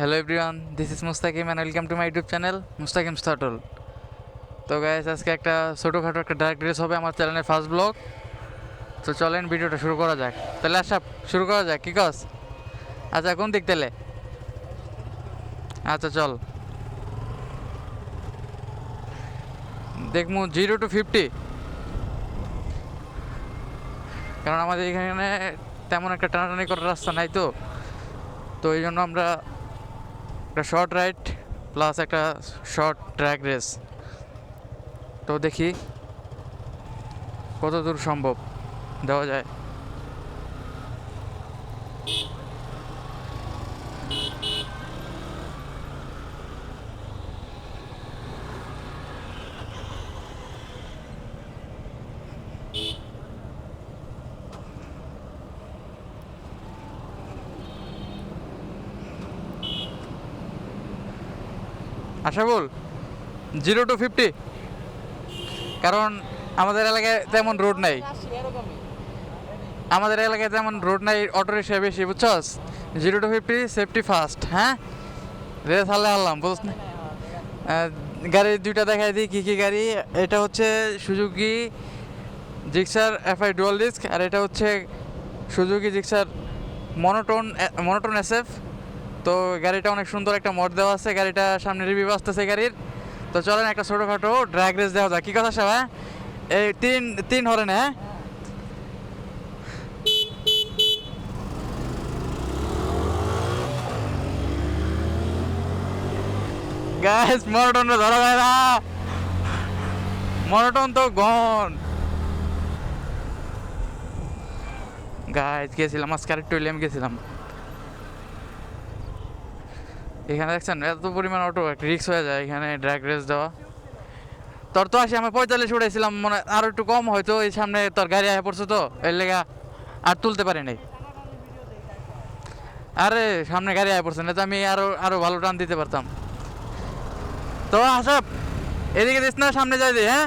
Hello everyone this is Mustakim and welcome to my YouTube channel Mustakim স্টাটল তো guys আজকে একটা ছোটোখাটো একটা ডার্ক রেস হবে আমার চ্যানেলের ফার্স্ট ব্লগ তো চলেন ভিডিওটা শুরু করা যাক। তাহলে আশা, শুরু করা যাক, কি কস? আচ্ছা কোন দিক তাহলে? আচ্ছা চল। দেখমু জিরো টু ফিফটি কারণ আমাদের এখানে তেমন একটা টানাটানি করার রাস্তা নাই তো। তো এই জন্য আমরা একটা শর্ট রাইড প্লাস একটা শর্ট ট্র্যাক রেস তো দেখি কত দূর সম্ভব দেওয়া যায়। আশা বল জিরো টু ফিফটি কারণ আমাদের এলাকায় তেমন রোড নাই। আমাদের এলাকায় তেমন রোড নাই অটো রিক্সা বেশি, বুঝছস? Zero to fifty safety first হ্যাঁ? রেস হালে হারলাম, বুঝছ? না গাড়ি দুইটা দেখাই দিই, কী কী গাড়ি। এটা হচ্ছে Suzuki Gixxer FI dual disc আর এটা হচ্ছে Suzuki Gixxer monotone monotone SF তো গাড়িটা অনেক সুন্দর একটা মড দেওয়া আছে, গাড়িটা সামনে রিভিউ আসতেছে গাড়ির। তো চলেন একটা ছোটোখাটো ড্র্যাগ রেস দেওয়া যায় কী কথা সব এই তিন তিন হরেন হ্যাঁ? গ্যাস মনোটন ধরা যায় না তো গন গাইজ গেছিলাম, আজকে আরেকটু গেছিলাম। এখানে দেখছেন, এত পরিমাণ অটো রিক্স হয়ে যায় এখানে ড্র্যাগ রেস দেওয়া। তোর তো আসি আমি পঁয়তাল্লিশ উঠেছিলাম মনে আরও একটু কম হয়তো, এই সামনে তোর গাড়ি আয়া পড়ছে তো, এর লেগা আর তুলতে পারি নাই। আরে, সামনে গাড়ি আয় পড়ছে না তো আমি আরও আরও ভালো টান দিতে পারতাম। তো আসব এদিকে দিস না, সামনে যাই দি হ্যাঁ?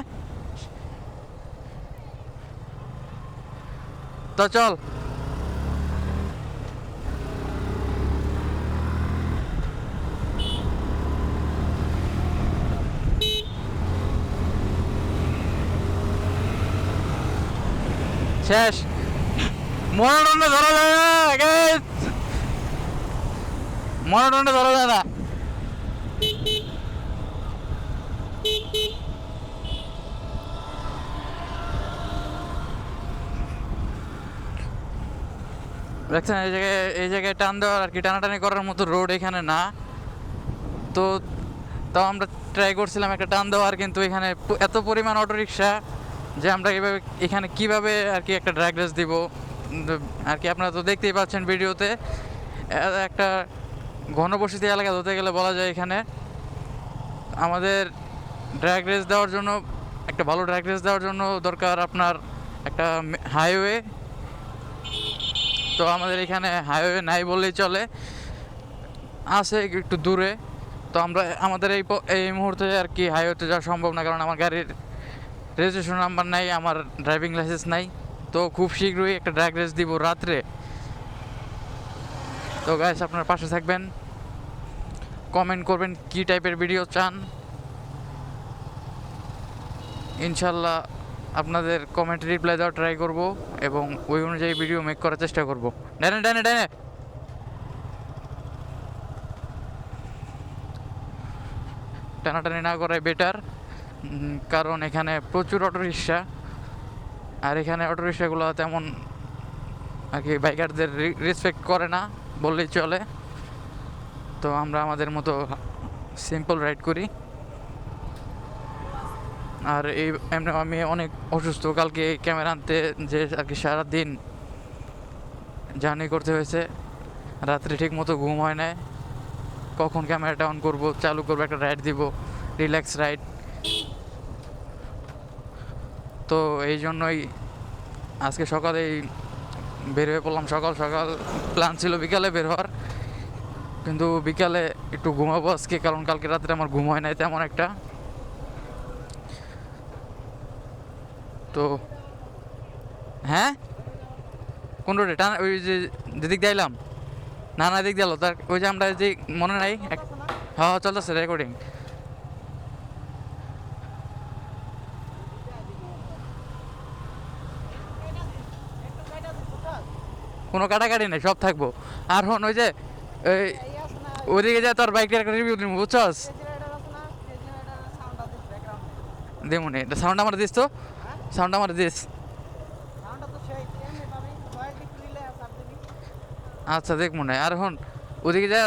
তো চল। শেষ। মনোটনে ধরা যায় না ধরা যায় না। দেখছেন, এই জায়গায় এই জায়গায় টান দেওয়ার আর কি, টানাটানি করার মতো রোড এখানে না। তো, তাও আমরা ট্রাই করছিলাম একটা টান দেওয়ার, কিন্তু এখানে এত পরিমাণ অটো রিক্সা যে আমরা এভাবে এখানে কীভাবে আর কি একটা ড্র্যাগ রেস দিব? আর কি আপনারা তো দেখতেই পাচ্ছেন ভিডিওতে। একটা ঘনবসতি এলাকা ধরতে গেলে বলা যায় এখানে। আমাদের ড্র্যাগ রেস দেওয়ার জন্য, একটা ভালো ড্র্যাগ রেস দেওয়ার জন্য দরকার আপনার একটা হাইওয়ে তো আমাদের এখানে হাইওয়ে নাই বললেই চলে। আছে একটু দূরে। তো আমরা, আমাদের এই এই মুহূর্তে আর কি হাইওয়েতে যাওয়া সম্ভব না, কারণ আমার গাড়ির রেজিস্ট্রেশন নাম্বার নাই, আমার ড্রাইভিং লাইসেন্স নাই। তো খুব শীঘ্রই একটা ড্র্যাগ রেস দিব রাত্রে। তো গাইস আপনার পাশে থাকবেন। কমেন্ট করবেন কি টাইপের ভিডিও চান। ইনশাল্লাহ আপনাদের কমেন্ট রিপ্লাই দেওয়ার ট্রাই করব এবং ওই অনুযায়ী ভিডিও মেক করার চেষ্টা করব। ডানে ডানে ডানে টানাটানি না করাই বেটার কারণ এখানে প্রচুর অটো রিক্সা। আর এখানে অটো রিক্সাগুলো তেমন আর কি বাইকারদের রেসপেক্ট করে না, বললেই চলে। তো আমরা আমাদের মতো সিম্পল রাইড করি। আর এই, এমনি আমি অনেক অসুস্থ, কালকে ক্যামেরা আনতে যে আর কি সারাদিন জার্নি করতে হয়েছে, রাত্রে ঠিক মতো ঘুম হয় না কখন ক্যামেরাটা অন করব, চালু করব, একটা রাইড দিব রিল্যাক্স রাইড তো এই জন্যই আজকে সকালেই বের হয়ে পড়লাম। সকাল সকাল প্ল্যান ছিল বিকালে বের হওয়ার। কিন্তু বিকালে একটু ঘুমাবো আজকে কারণ কালকে রাত্রে আমার ঘুম হয় নাই তেমন একটা। তো হ্যাঁ? কোন রোডে টান ওই যে যেদিক দিয়ে আইলাম। না না দিক দিল তার ওই যে আমরা যে মনে নাই? হ্যাঁ হ্যাঁ, চলতেছে রেকর্ডিং কোনো কাটাকাটি নেই, সব থাকব। আর হন ওই যে, এই ওদিকে যা তোর বাইকটার একটা রিভিউ দিব বুঝছস? দেমুনি এটা সাউন্ড আমার দিস তো। সাউন্ড আমার দিস। আচ্ছা দেখ মনে আর হন ওদিকে যা,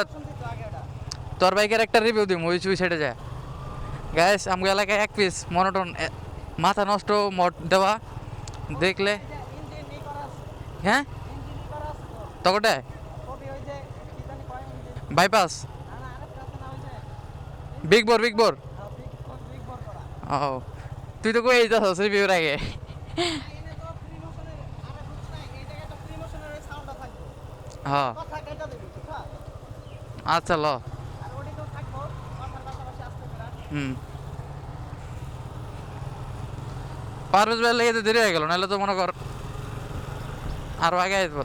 তোর বাইকের একটা রিভিউ দিব ওই ওই সাইডে যা। গ্যাস আমগো এলাকায় এক পিস মনোটন মাথা নষ্ট মট দেওয়া, দেখলে। হ্যাঁ? তকটে bypass big bore big bore ও তুই তো কই যাচ্ছিস রিভিউর আগে। হ্যাঁ। আচ্ছা ল। হুম। পারভেজ ভাই লেগে দেরি হয়ে গেল নাহলে তো মনে কর আরও আগে আসব।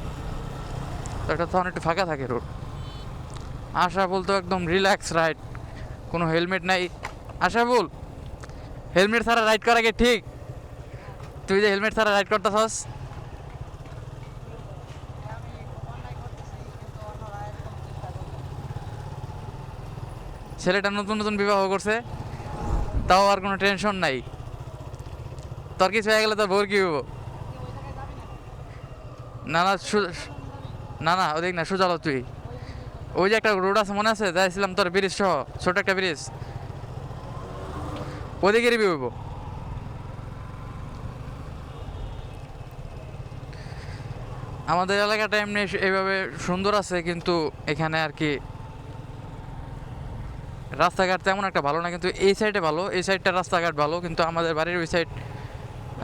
তো এটা তখন একটু ফাঁকা থাকে রোড আশা বলতো একদম রিল্যাক্স রাইড কোনো হেলমেট নাই। আশা বল হেলমেট ছাড়া রাইড করা কি ঠিক? তুই যে হেলমেট ছাড়া রাইড করতেছস। ছেলেটা নতুন নতুন বিবাহ করছে। তাও আর কোনো টেনশন নাই। তোর কিছু হয়ে গেলে তোর ভোর কি হব না না না না ওদিক না সোজালো তুই। ওই যে একটা রোড আছে, মনে আছে? যাইছিলাম তোর ব্রিজ সহ, ছোট একটা ব্রিজ ওদিকে রিভিউ হইব। আমাদের এলাকাটা এমনি এইভাবে সুন্দর আছে, কিন্তু এখানে আর কি রাস্তাঘাট তেমন একটা ভালো না, কিন্তু এই সাইডে ভালো, এই সাইডটা রাস্তাঘাট ভালো, কিন্তু আমাদের বাড়ির ওই সাইড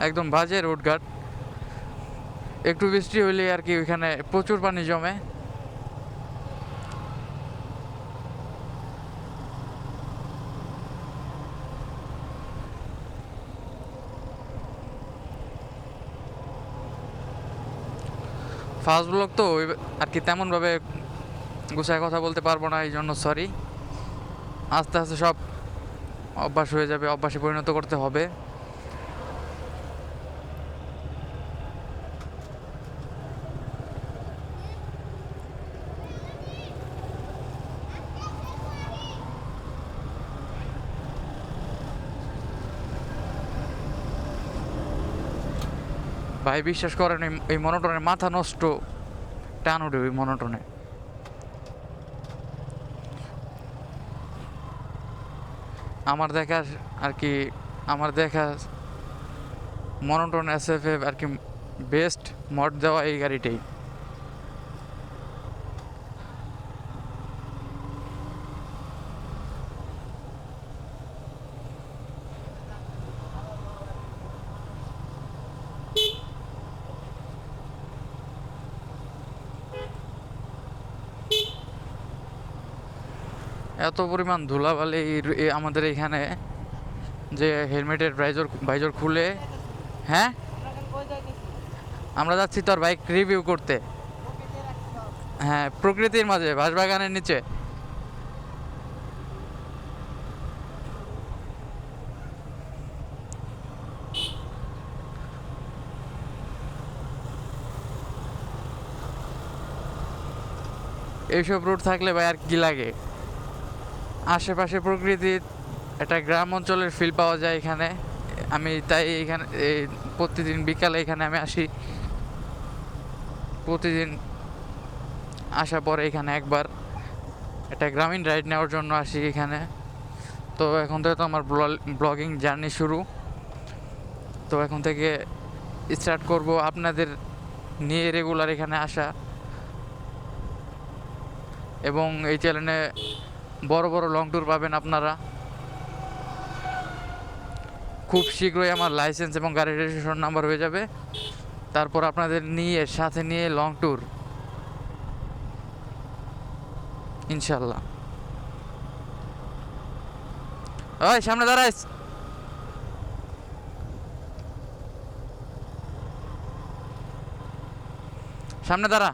একদম বাজে রোডঘাট একটু বৃষ্টি হইলে আর কি ওইখানে প্রচুর পানি জমে। ফার্স্ট ব্লগ তো আর কি তেমনভাবে গুছায় কথা বলতে পারব না, এই জন্য সরি আস্তে আস্তে সব অভ্যাস হয়ে যাবে, অভ্যাসে পরিণত করতে হবে। ভাই, বিশ্বাস করেন, এই- মনোটনের মাথা নষ্ট। টান উঠে ওই মনোটনে। আমার দেখার আর কি, আমার দেখা মনোটন এস এফ এফ আর কি বেস্ট মড দেওয়া এই গাড়িটাই। এত পরিমাণ ধুলাবালি আমাদের এখানে যে হেলমেটের ভাইজর ভাইজর খুলে হ্যাঁ? আমরা যাচ্ছি তোর বাইক রিভিউ করতে। হ্যাঁ প্রকৃতির মাঝে, বাঁশবাগানের নিচে। এইসব রুট থাকলে ভাই আর কি লাগে? আশেপাশে প্রকৃতির একটা গ্রাম অঞ্চলের ফিল পাওয়া যায় এখানে। আমি তাই এখানে প্রতিদিন বিকালে এখানে আমি আসি। প্রতিদিন আসার পরে এখানে একবার একটা গ্রামীণ রাইড নেওয়ার জন্য আসি এখানে। তো এখন থেকে তো আমার ব্লগিং জার্নি শুরু। তো এখন থেকে স্টার্ট করব আপনাদের নিয়ে রেগুলার এখানে আসা। এবং এই চ্যানেলে বড় বড় লং ট্যুর পাবেন আপনারা। খুব শীঘ্রই আমার লাইসেন্স এবং গাড়ির রেজিস্ট্রেশন নাম্বার হয়ে যাবে। তারপর আপনাদের নিয়ে, সাথে নিয়ে লং ট্যুর ইনশাল্লাহ ওই, সামনে দাঁড়াইস সামনে দাঁড়া।